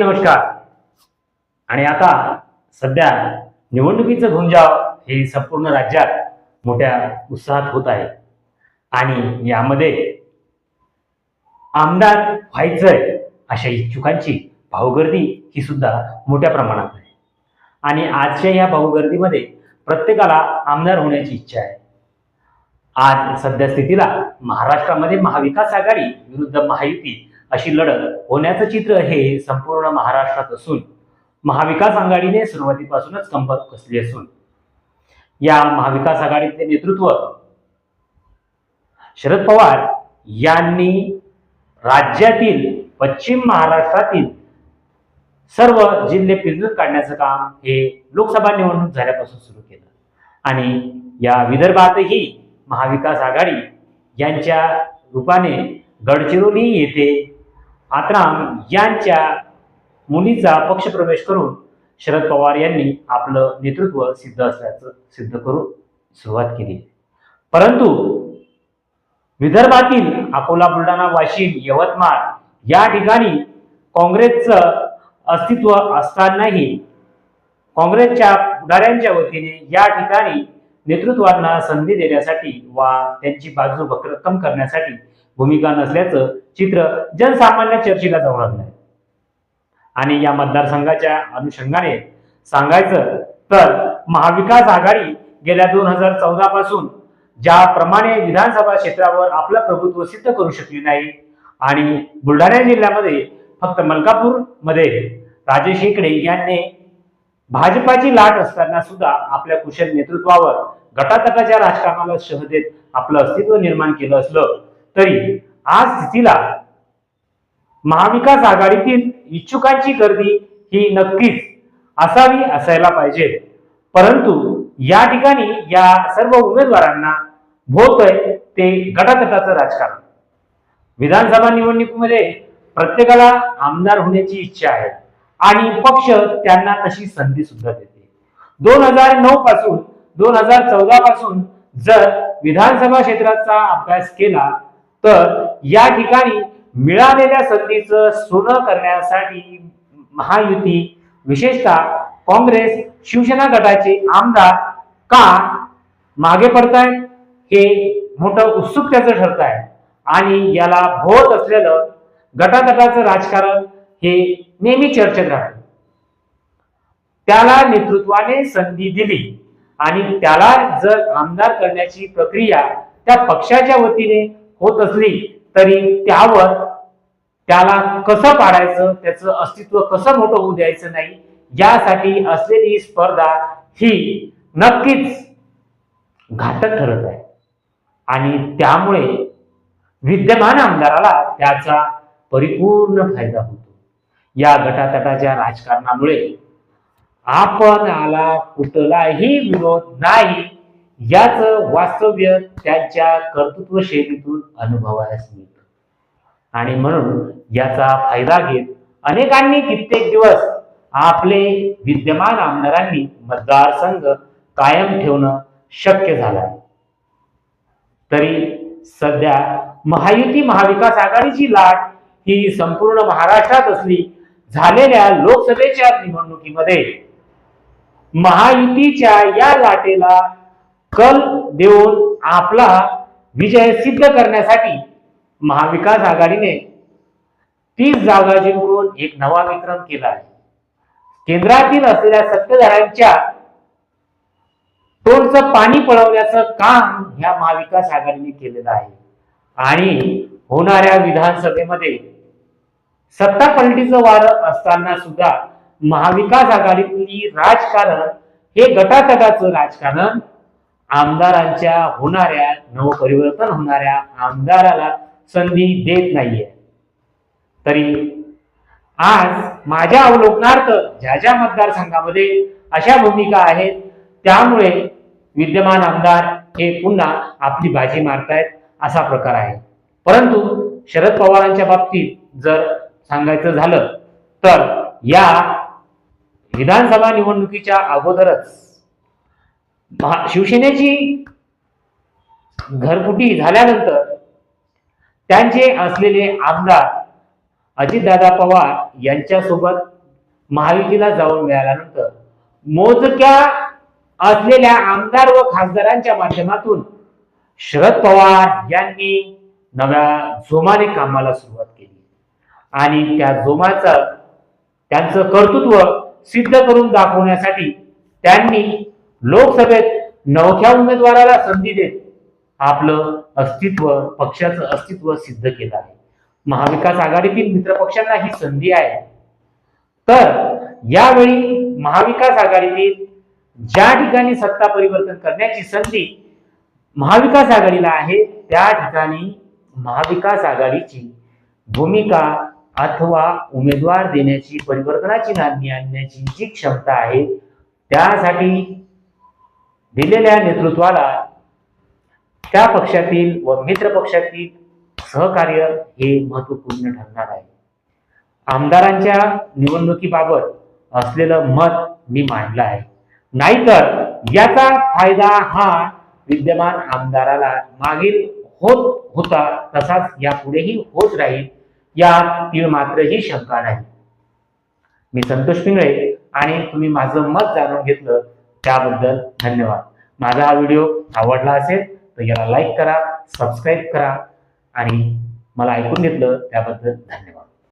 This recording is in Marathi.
नमस्कार. आणि आता सध्या निवडणुकीचं घुंजाव हे संपूर्ण राज्यात मोठ्या उत्साहात होत आहे. आणि यामध्ये आमदार व्हायचंय अशा इच्छुकांची भाऊगर्दी ही सुद्धा मोठ्या प्रमाणात आहे. आणि आजच्या या भाऊगर्दीमध्ये प्रत्येकाला आमदार होण्याची इच्छा आहे. आज सध्या स्थितीला महाराष्ट्रामध्ये महाविकास आघाडी विरुद्ध महायुती अशी लढत होण्याचं चित्र हे संपूर्ण महाराष्ट्रात असून महाविकास आघाडीने सुरुवातीपासूनच कंबर कसली असून या महाविकास आघाडीचे नेतृत्व शरद पवार यांनी राज्यातील पश्चिम महाराष्ट्रातील सर्व जिल्हे पिंजून काढण्याचं काम हे लोकसभा निवडणूक झाल्यापासून सुरू केलं. आणि या विदर्भातही महाविकास आघाडी यांच्या रूपाने गडचिरोली येथे आत्राम यांच्या मुलीचा पक्षप्रवेश करून शरद पवार यांनी आपलं नेतृत्व सिद्ध असल्याचं सिद्ध करून सुरुवात केली. परंतु विदर्भातील अकोला बुलढाणा वाशिम यवतमाळ या ठिकाणी काँग्रेसचं अस्तित्व असतानाही काँग्रेसच्या पुढाऱ्यांच्या वतीने या ठिकाणी नेतृत्वांना संधी देण्यासाठी वा त्यांची बाजू भक्कम करण्यासाठी भूमिका नसल्याचं चित्र जनसामान्य चर्चेला जाऊ लागलं आहे आणि या मतदारसंघाच्या अनुषंगाने सांगायचं तर महाविकास आघाडी गेल्या दोन हजार चौदा पासून ज्याप्रमाणे विधानसभा क्षेत्रावर आपलं प्रभुत्व सिद्ध करू शकली नाही आणि बुलढाणा जिल्ह्यामध्ये फक्त मलकापूरमध्ये राजेश हेकडे यांनी भाजपाची लाट असताना सुद्धा आपल्या कुशल नेतृत्वावर गटातटाच्या राजकारणाला शह देत आपलं अस्तित्व निर्माण केलं असलं तरी आज स्थितीला महाविकास आघाडीतील इच्छुकांची गर्दी ही नक्कीच असावी असायला पाहिजे. परंतु या ठिकाणी या सर्व उमेदवारांना भोवतय ते गटातटाचं राजकारण. विधानसभा निवडणुकीमध्ये प्रत्येकाला आमदार होण्याची इच्छा आहे आणि पक्ष त्यांना तशी संधी सुद्धा देते. दोन हजार नऊ पासून दोन हजार चौदा पासून जर विधानसभा क्षेत्राचा अभ्यास केला तर या ठिकाणी मिळालेल्या संधीचं सोनं करण्यासाठी महायुती विशेषतः काँग्रेस शिवसेना गटाचे आमदार का मागे पडतायत हे मोठं उत्सुकतेचं ठरत आहे आणि याला भोवत असलेलं गटातटाचं राजकारण हे नेहमी चर्चेत राहतं. त्याला नेतृत्वाने संधी दिली आणि त्याला जर आमदार करण्याची प्रक्रिया त्या पक्षाच्या वतीने होत असली तरी त्यावर त्याला कसं पाडायचं त्याचं अस्तित्व कसं मोठं होऊ द्यायचं नाही यासाठी असलेली स्पर्धा ही नक्कीच घातक ठरत आहे. आणि त्यामुळे विद्यमान आमदाराला त्याचा परिपूर्ण फायदा होतो. या गटातटाच्या राजकारणामुळे आपण आला कुठलाही विरोध नाही. याच वास्तव्य त्यांच्या कर्तृत्व शैलीतून अनुभवायला मिळत. आणि म्हणून याचा फायदा घेत अनेकांनी कित्येक दिवस आपले विद्यमान आमदारांनी मतदारसंघ कायम ठेवणं शक्य झालं आहे. तरी सध्या महायुती महाविकास आघाडीची लाट ही संपूर्ण महाराष्ट्रात असली झालेल्या लोकसभेच्या निवडणुकीमध्ये महायुतीच्या या लाटेला कल देऊन आपला विजय सिद्ध करण्यासाठी महाविकास आघाडीने तीस जागा जिंकून एक नवा विक्रम केला आहे. केंद्रातील असलेल्या सत्ताधाऱ्यांच्या तोंडचं पाणी पळवण्याचं काम ह्या महाविकास आघाडीने केलेलं आहे. आणि होणाऱ्या विधानसभेमध्ये सत्ता पलटीचं वारं असताना सुद्धा महाविकास आघाडीतली राजकारण हे गटातटाचं राजकारण आमदारांच्या होणाऱ्या नवपरिवर्तन होणाऱ्या आमदाराला संधी देत नाहीये. तरी आज माझ्या अवलोकनार्थ ज्या ज्या मतदारसंघामध्ये अशा भूमिका आहेत त्यामुळे विद्यमान आमदार हे पुन्हा आपली बाजी मारतायत असा प्रकार आहे. परंतु शरद पवारांच्या बाबतीत जर सांगायचं झालं तर या विधानसभा निवडणुकीच्या अगोदरच महा- शिवसेनेची घरकुटी झाल्यानंतर त्यांचे असलेले आमदार अजितदादा पवार यांच्यासोबत महायुतीला जाऊन मिळाल्यानंतर मोजक्या असलेल्या आमदार व खासदारांच्या माध्यमातून शरद पवार यांनी नव्या जोमाने कामाला सुरुवात केली. आणि त्या जोमाचं त्यांचं कर्तृत्व सिद्ध करून दाखवण्यासाठी त्यांनी लोकसभेत नवख्या उमेदवाराला संधी देत आपलं अस्तित्व पक्षाचं अस्तित्व सिद्ध केलं आहे. महाविकास आघाडीतील मित्र पक्षांना ही संधी आहे. तर यावेळी महाविकास आघाडीतील ज्या ठिकाणी सत्ता परिवर्तन करण्याची संधी महाविकास आघाडीला आहे त्या ठिकाणी महाविकास आघाडीची भूमिका अथवा उमेदवार देण्याची परिवर्तनाची नांदी आणण्याची जी क्षमता आहे त्यासाठी दिलेल्या नेतृत्वाला त्या पक्षातील व मित्र पक्षातील सहकार्य हे महत्त्वपूर्ण ठरणार आहे. आमदारांच्या निवडणुकीबाबत असलेलं मत मी मांडलं आहे. नाहीतर याचा फायदा हा विद्यमान आमदाराला मागील होत होता तसाच यापुढेही होत राहील या तीळ मात्र ही शंका नाही. मी संतोष पिंगळे आणि तुम्ही माझं मत जाणून घेतलं त्याबद्दल धन्यवाद. माझा हा व्हिडिओ आवडला असेल तर याला लाईक करा सबस्क्राईब करा आणि मला ऐकून घेतलं त्याबद्दल धन्यवाद.